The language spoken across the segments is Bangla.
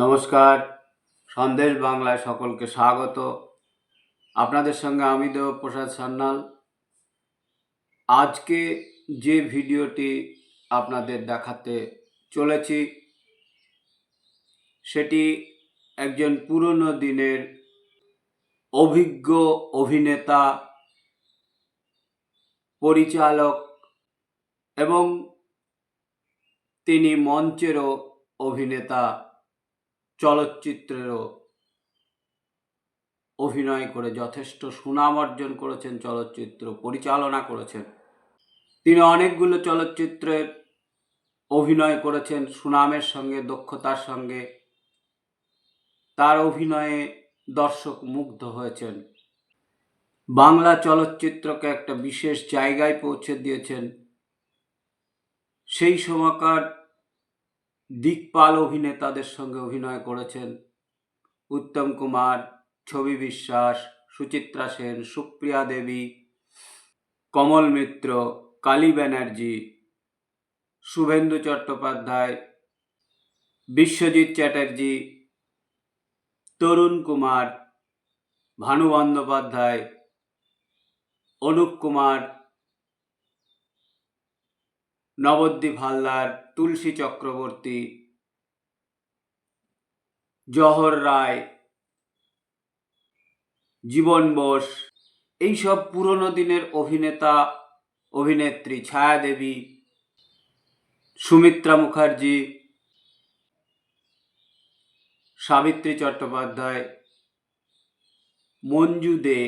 নমস্কার। সন্দেশ বাংলায় সকলকে স্বাগত। আপনাদের সঙ্গে আমি দেবপ্রসাদ সান্যাল। আজকে যে ভিডিওটি আপনাদের দেখাতে চলেছি, সেটি একজন পুরনো দিনের অভিজ্ঞ অভিনেতা, পরিচালক এবং তিনি মঞ্চেরও অভিনেতা চলচ্চিত্রেরও অভিনয় করে যথেষ্ট সুনাম অর্জন করেছেন, চলচ্চিত্র পরিচালনা করেছেন। তিনি অনেকগুলো চলচ্চিত্রের অভিনয় করেছেন, সুনামের সঙ্গে, দক্ষতার সঙ্গে। তার অভিনয়ে দর্শক মুগ্ধ হয়েছেন। বাংলা চলচ্চিত্রকে একটা বিশেষ জায়গায় পৌঁছে দিয়েছেন। সেই সময়কার দিকপাল অভিনেতাদের সঙ্গে অভিনয় করেছেন উত্তম কুমার, ছবি বিশ্বাস, সুচিত্রা সেন, সুপ্রিয়া দেবী, কমল মিত্র, কালী ব্যানার্জি, শুভেন্দু চট্টোপাধ্যায়, বিশ্বজিৎ চ্যাটার্জি, তরুণ কুমার, ভানু বন্দ্যোপাধ্যায়, অনুপ কুমার, নবদ্বীপ হালদার তুলসী চক্রবর্তী, জহর রায়, জীবন বোস, এইসব পুরনো দিনের অভিনেতা, অভিনেত্রী ছায়া দেবী সুমিত্রা মুখার্জি, সাবিত্রী চট্টোপাধ্যায়, মঞ্জু দে,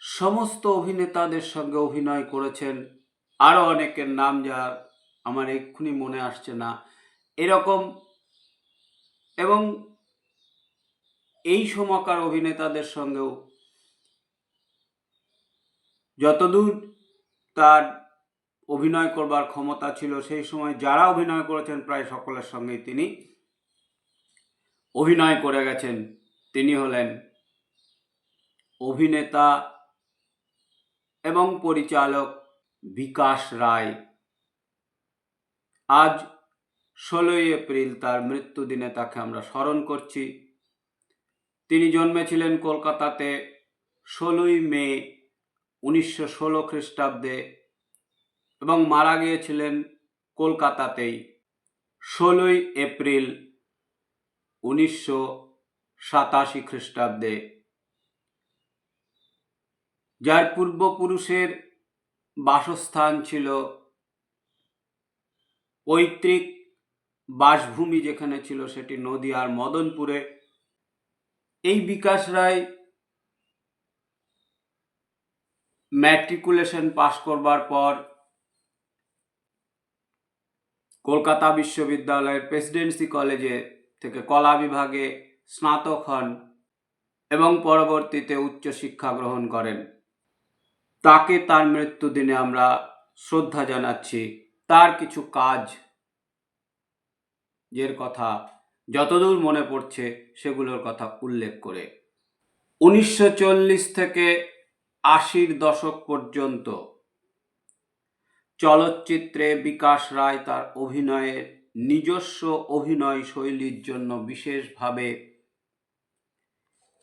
সমস্ত অভিনেতাদের সঙ্গে অভিনয় করেছেন আরও অনেকের নাম যা আমার এক্ষুনি মনে আসছে না। এরকম এবং এই সময়কার অভিনেতাদের সঙ্গেও যতদূর তার অভিনয় করবার ক্ষমতা ছিল, সেই সময় যারা অভিনয় করেছেন প্রায় সকলের সঙ্গেই তিনি অভিনয় করে গেছেন। তিনি হলেন অভিনেতা এবং পরিচালক বিকাশ রায়। আজ ষোলোই এপ্রিল তার মৃত্যুদিনে তাকে আমরা স্মরণ করছি। তিনি জন্মেছিলেন কলকাতাতে ষোলোই মে উনিশশো ষোলো খ্রিস্টাব্দে এবং মারা গিয়েছিলেন কলকাতাতেই ষোলোই এপ্রিল উনিশশো সাতাশি খ্রিস্টাব্দে। যার পূর্বপুরুষের বাসস্থান ছিল পৈতৃক বাসভূমি যেখানে ছিল সেটি নদিয়ার মদনপুরে। এই বিকাশ রায় ম্যাট্রিকুলেশন পাশ করবার পর কলকাতা বিশ্ববিদ্যালয়ের প্রেসিডেন্সি কলেজে থেকে কলা বিভাগে স্নাতক হন এবং পরবর্তীতে উচ্চশিক্ষা গ্রহণ করেন। তাকে তার মৃত্যুদিনে আমরা শ্রদ্ধা জানাচ্ছি। তার কিছু কাজ যের কথা যতদূর মনে পড়ছে সেগুলোর কথা উল্লেখ করে। উনিশশো চল্লিশ থেকে আশির দশক পর্যন্ত চলচ্চিত্রে বিকাশ রায় তার অভিনয়ের নিজস্ব অভিনয় শৈলীর জন্য বিশেষভাবে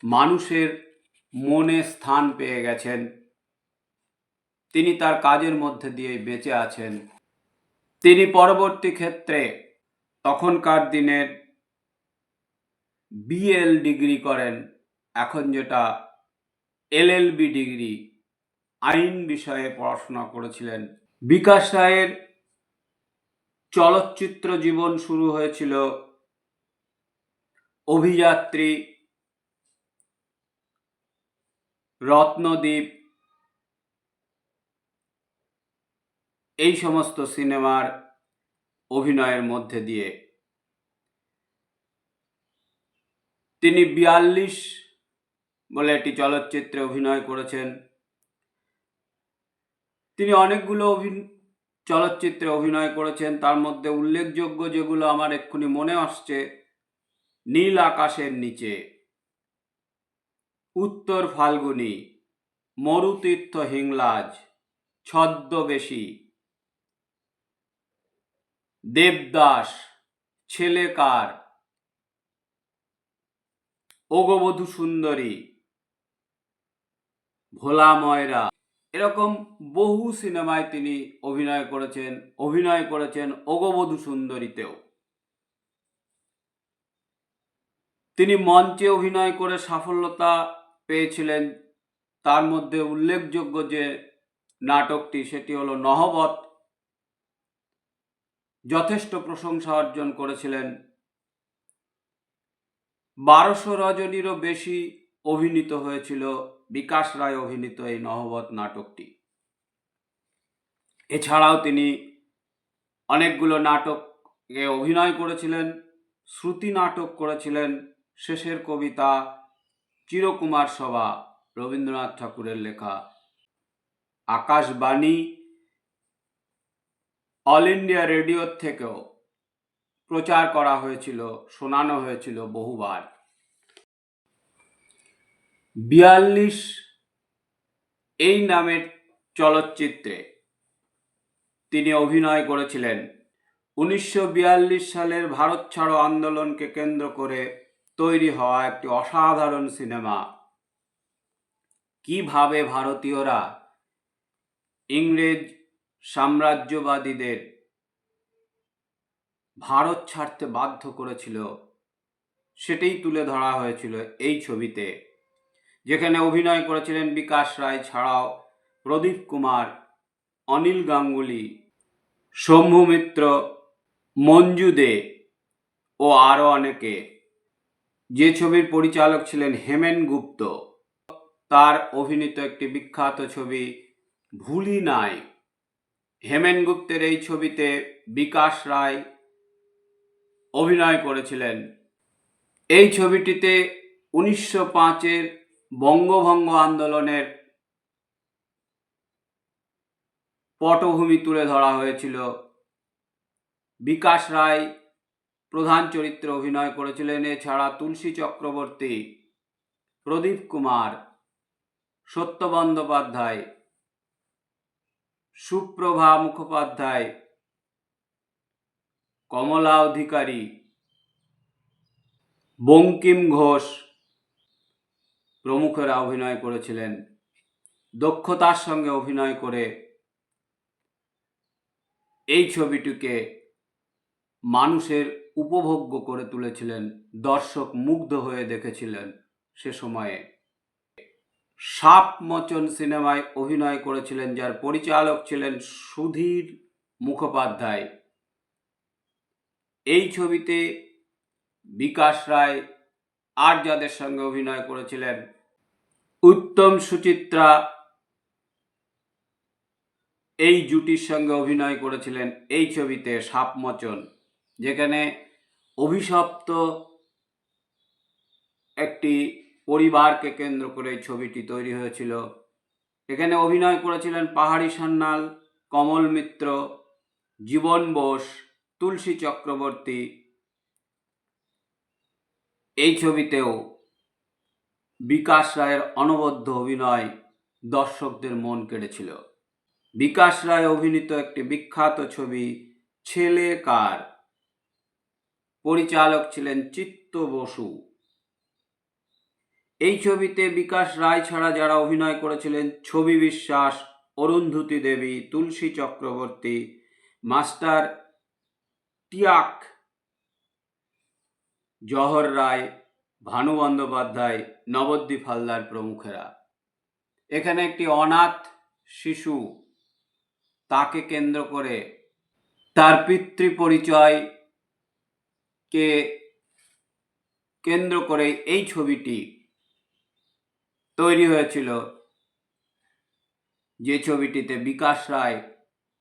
মানুষের মনে স্থান পেয়ে গেছেন। তিনি তার কাজের মধ্যে দিয়ে বেঁচে আছেন। তিনি পরবর্তী ক্ষেত্রে তখনকার দিনের বিএল ডিগ্রি করেন। এখন যেটা এলএলবি ডিগ্রি আইন বিষয়ে পড়াশোনা করেছিলেন। বিকাশ রায়ের চলচ্চিত্র জীবন শুরু হয়েছিল অভিযাত্রী রত্নদ্বীপ এই সমস্ত সিনেমার অভিনয়ের মধ্যে দিয়ে তিনি বিয়াল্লিশ বলে একটি চলচ্চিত্রে অভিনয় করেছেন। তিনি অনেকগুলো চলচ্চিত্রে অভিনয় করেছেন। তার মধ্যে উল্লেখযোগ্য যেগুলো আমার এক্ষুনি মনে আসছে, নীল আকাশের নিচে, উত্তর ফাল্গুনি, মরুতীর্থ হিংলাজ, ছদ্মবেশী দেবদাস ছেলেকার ওগবধূ সুন্দরী, ভোলা ময়রা। এরকম বহু সিনেমায় তিনি অভিনয় করেছেন অভিনয় করেছেন ওগবধূ সুন্দরীতেও। তিনি মঞ্চে অভিনয় করে সাফল্যতা পেয়েছিলেন। তার মধ্যে উল্লেখযোগ্য যে নাটকটি, সেটি হলো নহবত। যথেষ্ট প্রশংসা অর্জন করেছিলেন। বারোশো রজনীরও বেশি অভিনীত হয়েছিল বিকাশ রায় অভিনীত এই নহবত নাটকটি। এছাড়াও তিনি অনেকগুলো নাটকে অভিনয় করেছিলেন, শ্রুতি নাটক করেছিলেন, শেষের কবিতা, চিরকুমার সভা, রবীন্দ্রনাথ ঠাকুরের লেখা আকাশবাণী অল ইন্ডিয়া রেডিওর থেকেও প্রচার করা হয়েছিল, শোনানো হয়েছিল বহুবার। বিয়াল্লিশ এই নামের চলচ্চিত্রে তিনি অভিনয় করেছিলেন। উনিশশো বিয়াল্লিশ সালের ভারত ছাড়ো আন্দোলনকে কেন্দ্র করে তৈরি হওয়া একটি অসাধারণ সিনেমা। কীভাবে ভারতীয়রা ইংরেজ সাম্রাজ্যবাদীদের ভারত ছাড়তে বাধ্য করেছিল। সেটাই তুলে ধরা হয়েছিল এই ছবিতে, যেখানে অভিনয় করেছিলেন বিকাশ রায় ছাড়াও প্রদীপ কুমার, অনিল গাঙ্গুলি, শম্ভু মিত্র, মঞ্জু দে ও আরও অনেকে। যে ছবির পরিচালক ছিলেন হেমেন গুপ্ত। তার অভিনীত একটি বিখ্যাত ছবি, ভুলি নাই। হেমেন গুপ্তের এই ছবিতে বিকাশ রায় অভিনয় করেছিলেন। এই ছবিটিতে উনিশশো পাঁচের বঙ্গভঙ্গ আন্দোলনের পটভূমি তুলে ধরা হয়েছিল। বিকাশ রায় প্রধান চরিত্রে অভিনয় করেছিলেন। এছাড়া তুলসী চক্রবর্তী, প্রদীপ কুমার সত্য বন্দ্যোপাধ্যায় সুপ্রভা মুখোপাধ্যায় কমলা অধিকারী বঙ্কিম ঘোষ প্রমুখেরা অভিনয় করেছিলেন। দক্ষতার সঙ্গে অভিনয় করে এই ছবিটিকে মানুষের উপভোগ্য করে তুলেছিলেন, দর্শক মুগ্ধ হয়ে দেখেছিলেন সে সময়ে। সাপ মোচন সিনেমায় অভিনয় করেছিলেন, যার পরিচালক ছিলেন সুধীর মুখোপাধ্যায়। এই ছবিতে বিকাশ রায় আর যাদের সঙ্গে অভিনয় করেছিলেন। উত্তম সুচিত্রা এই জুটির সঙ্গে অভিনয় করেছিলেন এই ছবিতে সাপমোচন যেখানে অভিশপ্ত একটি পরিবারকে কেন্দ্র করে এই ছবিটি তৈরি হয়েছিল। এখানে অভিনয় করেছিলেন পাহাড়ি সান্যাল, কমল মিত্র, জীবন বোস, তুলসী চক্রবর্তী। এই ছবিতেও বিকাশ রায়ের অনবদ্য অভিনয় দর্শকদের মন কেড়েছিল। বিকাশ রায় অভিনীত একটি বিখ্যাত ছবি, ছেলে কার? পরিচালক ছিলেন চিত্ত বসু। এই ছবিতে বিকাশ রায় ছাড়া যারা অভিনয় করেছিলেন ছবি বিশ্বাস, অরুন্ধতী দেবী, তুলসী চক্রবর্তী, মাস্টার টিয়াক জহর রায়, ভানু বন্দ্যোপাধ্যায়, নবদ্বীপ হালদার প্রমুখেরা। এখানে একটি অনাথ শিশু তাকে কেন্দ্র করে তার পিতৃ পরিচয়কে কেন্দ্র করে এই ছবিটি তৈরি হয়েছিল। যে ছবিটিতে বিকাশ রায়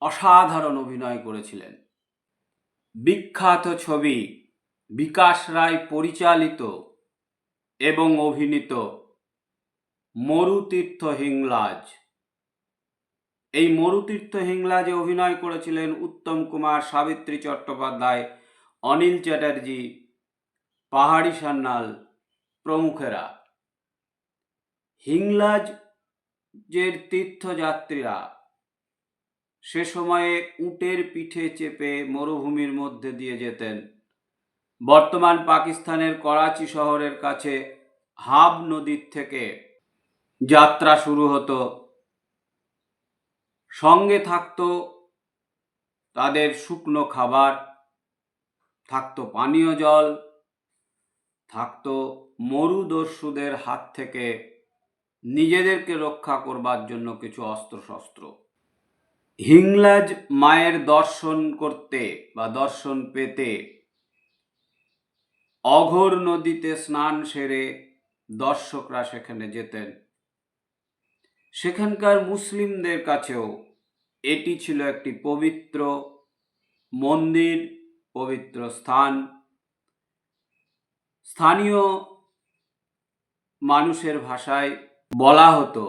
অসাধারণ অভিনয় করেছিলেন। বিখ্যাত ছবি বিকাশ রায় পরিচালিত এবং অভিনীত মরুতীর্থ হিংলাজ। এই মরুতীর্থ হিংলাজে অভিনয় করেছিলেন উত্তম কুমার, সাবিত্রী চট্টোপাধ্যায়, অনিল চ্যাটার্জি, পাহাড়ি সান্যাল প্রমুখেরা। হিংলাজ যে তীর্থযাত্রীরা সে সময়ে উটের পিঠে চেপে মরুভূমির মধ্যে দিয়ে যেতেন। বর্তমান পাকিস্তানের করাচি শহরের কাছে হাব নদীর থেকে যাত্রা শুরু হতো। সঙ্গে থাকত তাদের শুকনো খাবার, থাকতো পানীয় জল, থাকত মরুদস্যুদের হাত থেকে নিজেদেরকে রক্ষা করবার জন্য কিছু অস্ত্রশস্ত্র। হিংলাজ মায়ের দর্শন করতে বা দর্শন পেতে অঘোর নদীতে স্নান সেরে দর্শকরা সেখানে যেতেন। সেখানকার মুসলিমদের কাছেও এটি ছিল একটি পবিত্র মন্দির, পবিত্র স্থান। স্থানীয় মানুষের ভাষায় বলা হতো,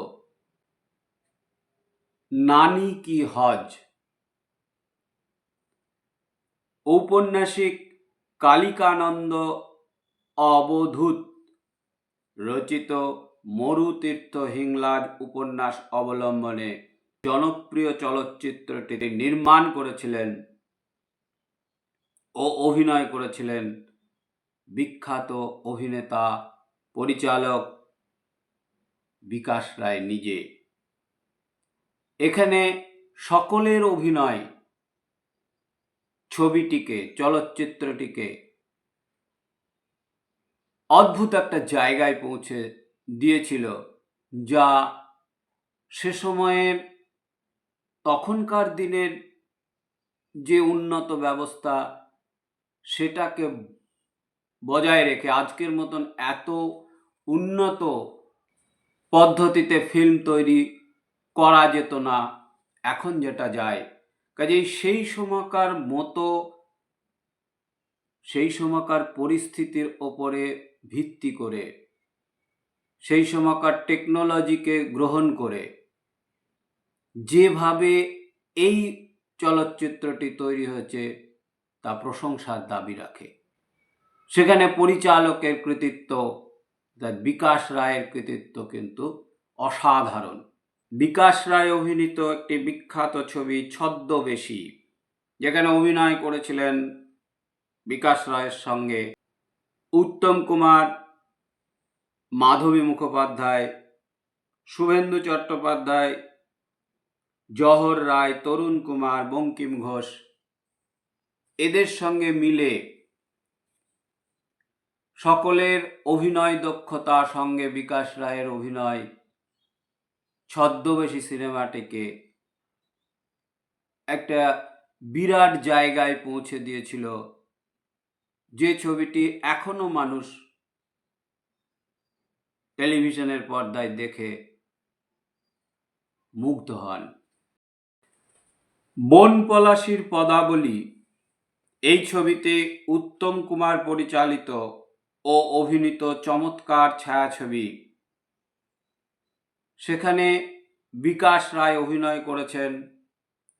নানি কি হজ? ঔপন্যাসিক কালিকানন্দ অবধূত রচিত মরুতীর্থ হিংলাজ উপন্যাস অবলম্বনে জনপ্রিয় চলচ্চিত্রটি নির্মাণ করেছিলেন ও অভিনয় করেছিলেন। বিখ্যাত অভিনেতা, পরিচালক বিকাশ রায় নিজে। এখানে সকলের অভিনয় ছবিটিকে, চলচ্চিত্রটিকে অদ্ভুত একটা জায়গায় পৌঁছে দিয়েছিল, যা সে সময়ের তখনকার দিনের যে উন্নত ব্যবস্থা, সেটাকে বজায় রেখে আজকের মতন এত উন্নত পদ্ধতিতে ফিল্ম তৈরি করা যেত না। এখন যেটা যায়, কাজেই সেই সময়কার মতো, সেই সময়কার পরিস্থিতির ওপরে ভিত্তি করে, সেই সময়কার টেকনোলজিকে গ্রহণ করে, যেভাবে এই চলচ্চিত্রটি তৈরি হয়েছে, তা প্রশংসার দাবি রাখে। সেখানে পরিচালকের কৃতিত্ব বিকাশ রায়ের কৃতিত্ব কিন্তু অসাধারণ। বিকাশ রায় অভিনীত একটি বিখ্যাত ছবি ছদ্মবেশী, যেখানে অভিনয় করেছিলেন বিকাশ রায়ের সঙ্গে উত্তম কুমার, মাধবী মুখোপাধ্যায়, শুভেন্দু চট্টোপাধ্যায় জহর রায়, তরুণ কুমার, বঙ্কিম ঘোষ। এদের সঙ্গে মিলে সকলের অভিনয় দক্ষতা, সঙ্গে বিকাশ রায়ের অভিনয় ছদ্মবেশী সিনেমাটিকে একটা বিরাট জায়গায় পৌঁছে দিয়েছিল। যে ছবিটি এখনও মানুষ টেলিভিশনের পর্দায় দেখে মুগ্ধ হন। বন পলাশির পদাবলী এই ছবিতে উত্তম কুমার পরিচালিত ও অভিনীত চমৎকার ছায়াছবি। সেখানে বিকাশ রায় অভিনয় করেছেন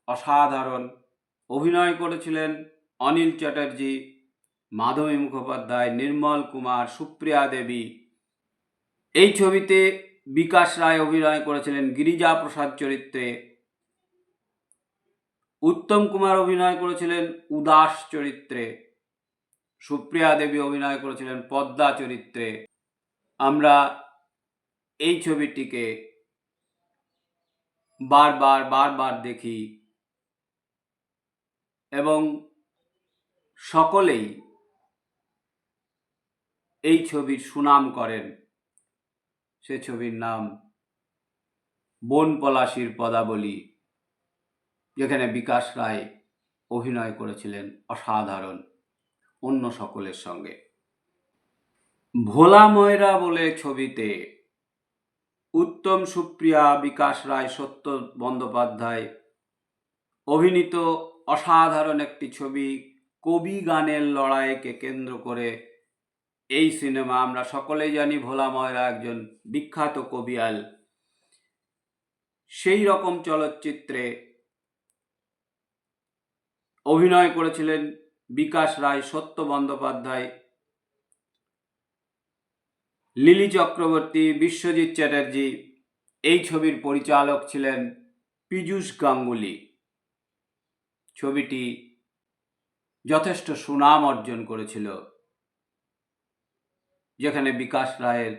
অসাধারণ। অভিনয় করেছিলেন অনিল চ্যাটার্জি, মাধবী মুখোপাধ্যায়, নির্মল কুমার, সুপ্রিয়া দেবী। এই ছবিতে বিকাশ রায় অভিনয় করেছিলেন গিরিজা প্রসাদ চরিত্রে। উত্তম কুমার অভিনয় করেছিলেন উদাস চরিত্রে। সুপ্রিয়া দেবী অভিনয় করেছিলেন পদ্মা চরিত্রে। আমরা এই ছবিটিকে বারবার বারবার দেখি এবং সকলেই এই ছবির সুনাম করেন। সে ছবির নাম বন পলাশির পদাবলী, যেখানে বিকাশ রায় অভিনয় করেছিলেন অসাধারণ। অন্য সকলের সঙ্গে। ভোলা ময়রা বলে ছবিতে উত্তম সুপ্রিয়া, বিকাশ রায়, সত্য বন্দ্যোপাধ্যায় অভিনীত অসাধারণ একটি ছবি, কবি গানের লড়াইকে কেন্দ্র করে এই সিনেমা। আমরা সকলেই জানি ভোলা ময়রা একজন বিখ্যাত কবিয়াল সেই রকম চলচ্চিত্রে অভিনয় করেছিলেন বিকাশ রায়, সত্য বন্দ্যোপাধ্যায়, লিলি চক্রবর্তী, বিশ্বজিৎ চ্যাটার্জি, এই ছবির পরিচালক ছিলেন পীযূষ গাঙ্গুলি। ছবিটি যথেষ্ট সুনাম অর্জন করেছিল, যেখানে বিকাশ রায়ের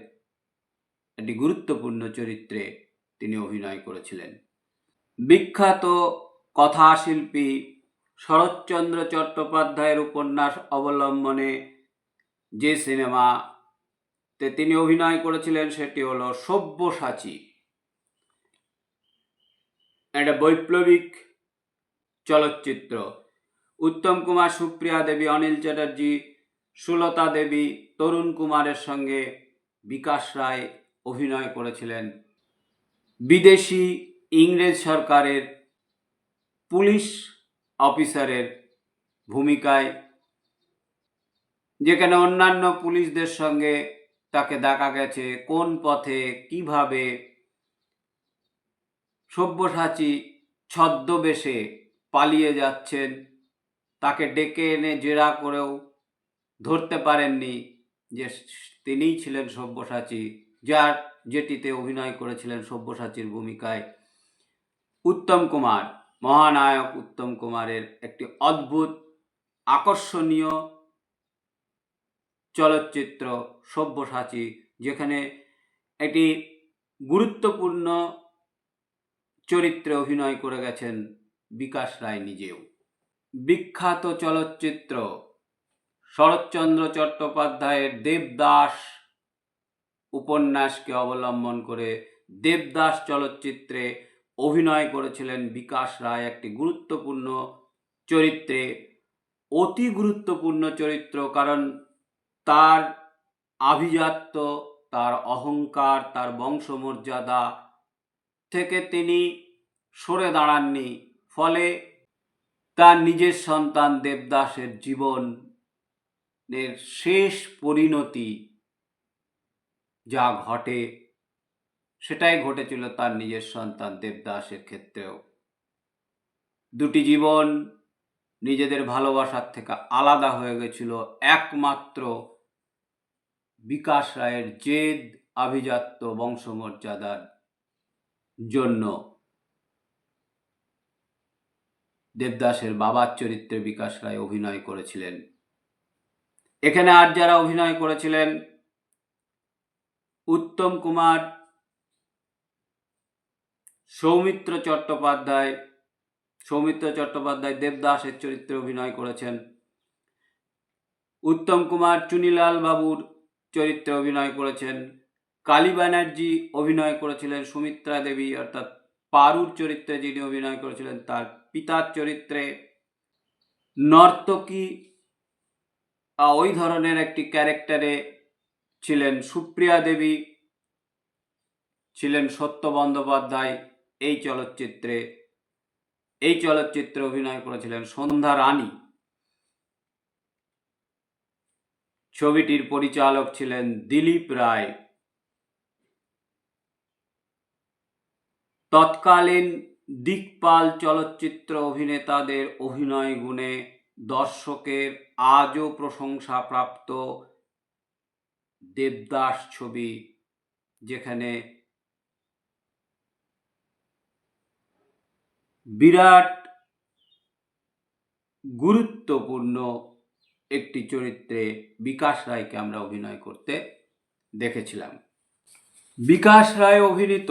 একটি গুরুত্বপূর্ণ চরিত্রে তিনি অভিনয় করেছিলেন। বিখ্যাত কথাশিল্পী শরৎচন্দ্র চট্টোপাধ্যায়ের উপন্যাস অবলম্বনে যে সিনেমাতে তিনি অভিনয় করেছিলেন, সেটি হলো সব্যসাচী। একটা বৈপ্লবিক চলচ্চিত্র। উত্তম কুমার, সুপ্রিয়া দেবী, অনিল চ্যাটার্জি, সুলতা দেবী, তরুণ কুমারের সঙ্গে বিকাশ রায় অভিনয় করেছিলেন। বিদেশি ইংরেজ সরকারের পুলিশ অফিসারের ভূমিকায়, যেখানে অন্যান্য পুলিশদের সঙ্গে তাকে দেখা গেছে, কোন পথে, কীভাবে সব্যসাচী ছদ্মবেশে পালিয়ে যাচ্ছেন, তাকে ডেকে এনে জেরা করেও ধরতে পারেননি যে তিনিই ছিলেন সব্যসাচী, যার যেটিতে অভিনয় করেছিলেন সব্যসাচীর ভূমিকায়। উত্তম কুমার মহানায়ক উত্তম কুমারের একটি অদ্ভুত, আকর্ষণীয় চলচ্চিত্র সব্যসাচী, যেখানে একটি গুরুত্বপূর্ণ চরিত্রে অভিনয় করে গেছেন বিকাশ রায় নিজেও। বিখ্যাত চলচ্চিত্র শরৎচন্দ্র চট্টোপাধ্যায়ের দেবদাস উপন্যাসকে অবলম্বন করে দেবদাস চলচ্চিত্রে অভিনয় করেছিলেন বিকাশ রায় একটি গুরুত্বপূর্ণ চরিত্রে, অতি গুরুত্বপূর্ণ চরিত্র কারণ তার আভিজাত্য, তার অহংকার, তার বংশমর্যাদা থেকে তিনি সরে দাঁড়াননি। ফলে তার নিজের সন্তান দেবদাসের জীবনের শেষ পরিণতি যা ঘটে সেটাই ঘটেছিল তার নিজের সন্তান দেবদাসের ক্ষেত্রেও। দুটি জীবন নিজেদের ভালোবাসার থেকে আলাদা হয়ে গেছিল। একমাত্র বিকাশ রায়ের জেদ, আভিজাত্য, বংশমর্যাদার জন্য দেবদাসের বাবার চরিত্রে বিকাশ রায় অভিনয় করেছিলেন। এখানে আর যারা অভিনয় করেছিলেন, উত্তম কুমার সৌমিত্র চট্টোপাধ্যায় সৌমিত্র চট্টোপাধ্যায় দেবদাসের চরিত্রে অভিনয় করেছেন। উত্তম কুমার চুনিলাল বাবুর চরিত্রে অভিনয় করেছেন। কালী ব্যানার্জি অভিনয় করেছিলেন সুমিত্রা দেবী, অর্থাৎ পারুর চরিত্রে যিনি অভিনয় করেছিলেন তার পিতার চরিত্রে। নর্তকী ওই ধরনের একটি ক্যারেক্টারে ছিলেন সুপ্রিয়া দেবী, ছিলেন সত্য বন্দ্যোপাধ্যায়। এই চলচ্চিত্রে এই চলচ্চিত্রে অভিনয় করেছিলেন সন্ধ্যা রানী। ছবিটির পরিচালক ছিলেন দিলীপ রায়। তৎকালীন দিকপাল চলচ্চিত্র অভিনেতাদের অভিনয় গুণে দর্শকের আজও প্রশংসাপ্রাপ্ত দেবদাস ছবি, যেখানে বিরাট গুরুত্বপূর্ণ একটি চরিত্রে বিকাশ রায়কে আমরা অভিনয় করতে দেখেছিলাম। বিকাশ রায় অভিনীত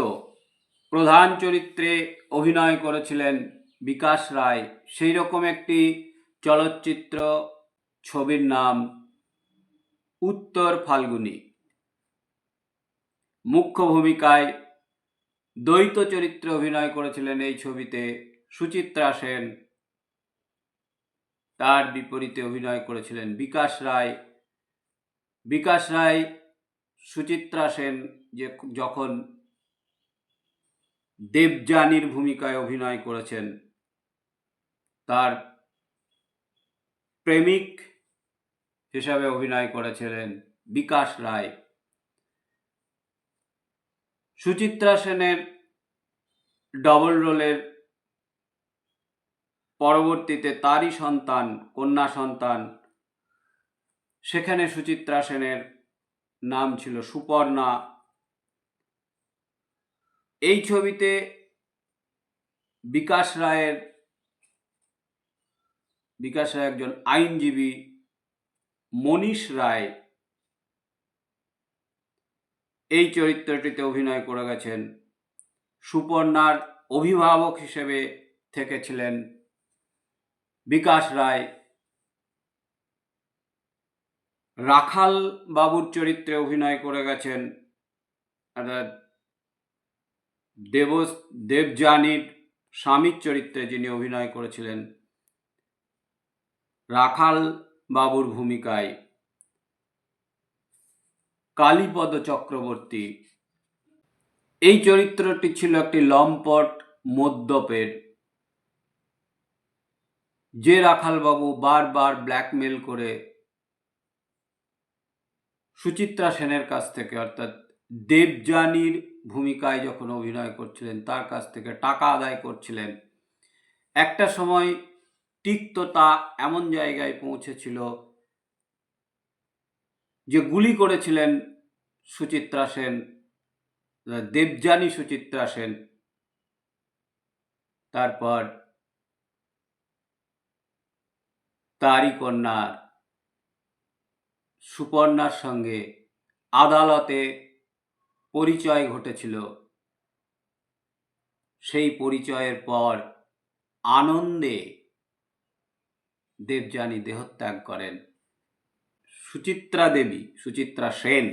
প্রধান চরিত্রে অভিনয় করেছিলেন বিকাশ রায়। সেই রকম একটি চলচ্চিত্র ছবির নাম উত্তর ফাল্গুনি। মুখ্য ভূমিকায় দ্বৈত চরিত্রে অভিনয় করেছিলেন এই ছবিতে সুচিত্রা সেন। তার বিপরীতে অভিনয় করেছিলেন বিকাশ রায়। বিকাশ রায়, সুচিত্রা সেন যে যখন দেবযানীর ভূমিকায় অভিনয় করেছেন, তার প্রেমিক হিসাবে অভিনয় করেছিলেন বিকাশ রায়। সুচিত্রা সেনের ডবল রোলের পরবর্তীতে তারই সন্তান, কন্যা সন্তান। সেখানে সুচিত্রা সেনের নাম ছিল সুপর্ণা। এই ছবিতে বিকাশ রায়ের, বিকাশ রায় একজন আইনজীবী মনীষ রায় এই চরিত্রটিতে অভিনয় করে গেছেন সুপর্ণার অভিভাবক হিসেবে থেকেছিলেন বিকাশ রায়। রাখাল বাবুর চরিত্রে অভিনয় করে গেছেন দেব দেবযানীর স্বামীর চরিত্রে যিনি অভিনয় করেছিলেন রাখাল বাবুর ভূমিকায়। কালীপদ চক্রবর্তী। এই চরিত্রটি ছিল একটি লম্পট মদ্যপের, যে রাখালবাবু বারবার ব্ল্যাকমেল করে সুচিত্রা সেনের কাছ থেকে, অর্থাৎ দেবযানীর ভূমিকায় যখন অভিনয় করছিলেন, তার কাছ থেকে টাকা আদায় করছিলেন। একটা সময় তিক্ততা এমন জায়গায় পৌঁছেছিল যে গুলি করেছিলেন সুচিত্রা সেন দেবযানী সুচিত্রা সেন, তারপর তারই কন্যার সুপর্ণার সঙ্গে আদালতে পরিচয় ঘটেছিল। সেই পরিচয়ের পর আনন্দে দেবযানী দেহত্যাগ করেন। সুচিত্রা দেবী, সুচিত্রা সেন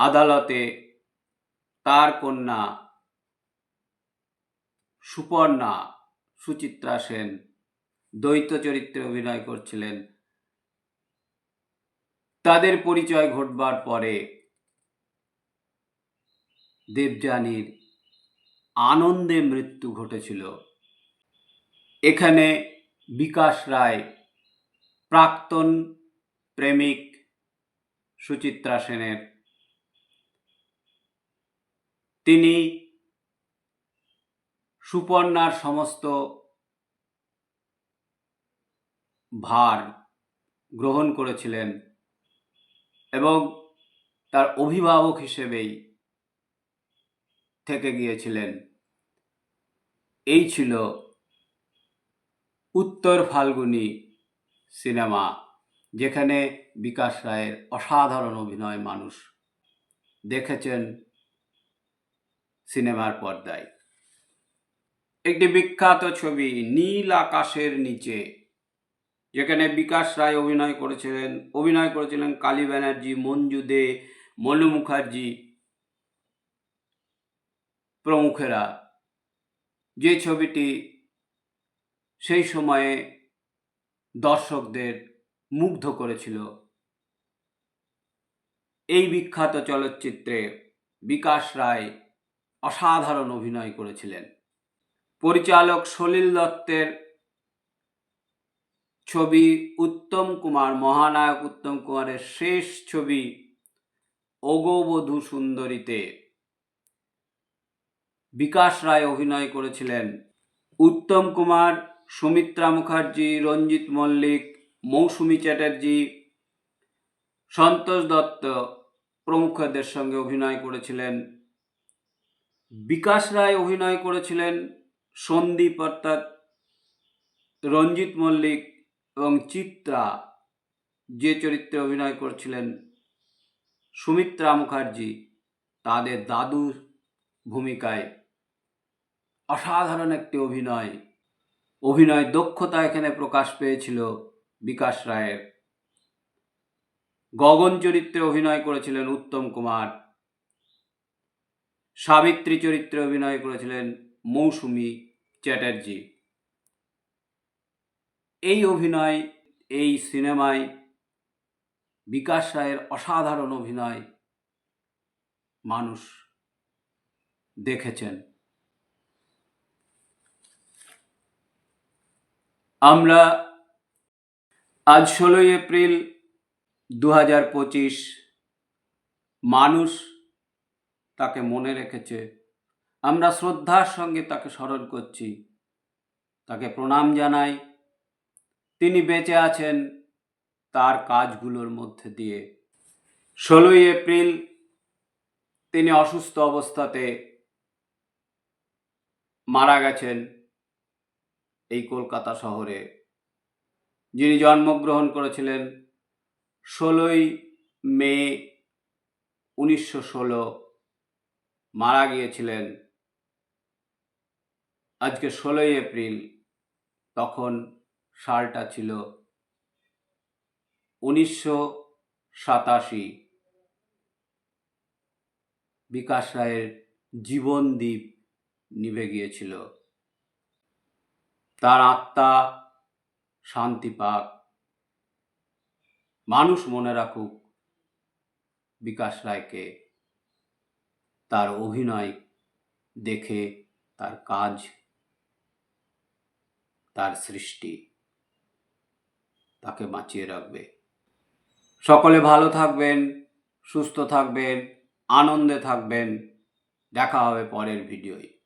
আদালতে তার কন্যা সুপর্ণা সুচিত্রা সেন দ্বৈত চরিত্রে অভিনয় করছিলেন। তাদের পরিচয় ঘটবার পরে দেবযানীর আনন্দে মৃত্যু ঘটেছিল। এখানে বিকাশ রায়, প্রাক্তন প্রেমিক সুচিত্রা সেনের তিনি সুপর্ণার সমস্ত ভার গ্রহণ করেছিলেন এবং তার অভিভাবক হিসেবেই থেকে গিয়েছিলেন। এই ছিল উত্তর ফাল্গুনি সিনেমা, যেখানে বিকাশ রায়ের অসাধারণ অভিনয় মানুষ দেখেছেন সিনেমার পর্দায়। একটি বিখ্যাত ছবি নীল আকাশের নিচে, যেখানে বিকাশ রায় অভিনয় করেছিলেন। অভিনয় করেছিলেন কালী ব্যানার্জি, মঞ্জু দে মলু মুখার্জি, প্রমুখেরা। যে ছবিটি সেই সময়ে দর্শকদের মুগ্ধ করেছিল। এই বিখ্যাত চলচ্চিত্রে বিকাশ রায় অসাধারণ অভিনয় করেছিলেন। পরিচালক সলিল দত্তের ছবি উত্তম কুমার, মহানায়ক উত্তম কুমারের শেষ ছবি অগবধূ সুন্দরীতে। বিকাশ রায় অভিনয় করেছিলেন। উত্তম কুমার, সুমিত্রা মুখার্জি, রঞ্জিত মল্লিক, মৌসুমী চ্যাটার্জি, সন্তোষ দত্ত প্রমুখদের সঙ্গে অভিনয় করেছিলেন। বিকাশ রায় অভিনয় করেছিলেন সন্দীপ অর্থাৎ রঞ্জিত মল্লিক এবং চিত্রা। যে চরিত্রে অভিনয় করছিলেন সুমিত্রা মুখার্জি, তাদের দাদুর ভূমিকায় অসাধারণ একটি অভিনয়। অভিনয় দক্ষতা এখানে প্রকাশ পেয়েছিল বিকাশ রায়ের। গগন চরিত্রে অভিনয় করেছিলেন উত্তম কুমার। সাবিত্রী চরিত্রে অভিনয় করেছিলেন মৌসুমি চ্যাটার্জি। এই অভিনয়, এই সিনেমায় বিকাশ রায়ের অসাধারণ অভিনয় মানুষ দেখেছেন। আমরা আজ ষোলোই এপ্রিল দু হাজার পঁচিশ মানুষ তাকে মনে রেখেছে। আমরা শ্রদ্ধার সঙ্গে তাকে স্মরণ করছি। তাকে প্রণাম জানাই। তিনি বেঁচে আছেন তার কাজগুলোর মধ্যে দিয়ে। ষোলোই এপ্রিল, তিনি অসুস্থ অবস্থাতে মারা গেছেন এই কলকাতা শহরে। যিনি জন্মগ্রহণ করেছিলেন ষোলোই মে, উনিশশো ষোলো। মারা গিয়েছিলেন। আজকে ষোলোই এপ্রিল, তখন সালটা ছিল উনিশশো সাতাশি। বিকাশ রায়ের জীবন দ্বীপ নিভে গিয়েছিল। তার আত্মা শান্তি পাক। মানুষ মনে রাখুক, বিকাশ রায়কে তার অভিনয় দেখে, তার কাজ, তার সৃষ্টি তাকে বাঁচিয়ে রাখবে। সকলে ভালো থাকবেন, সুস্থ থাকবেন, আনন্দে থাকবেন। দেখা হবে পরের ভিডিওয়।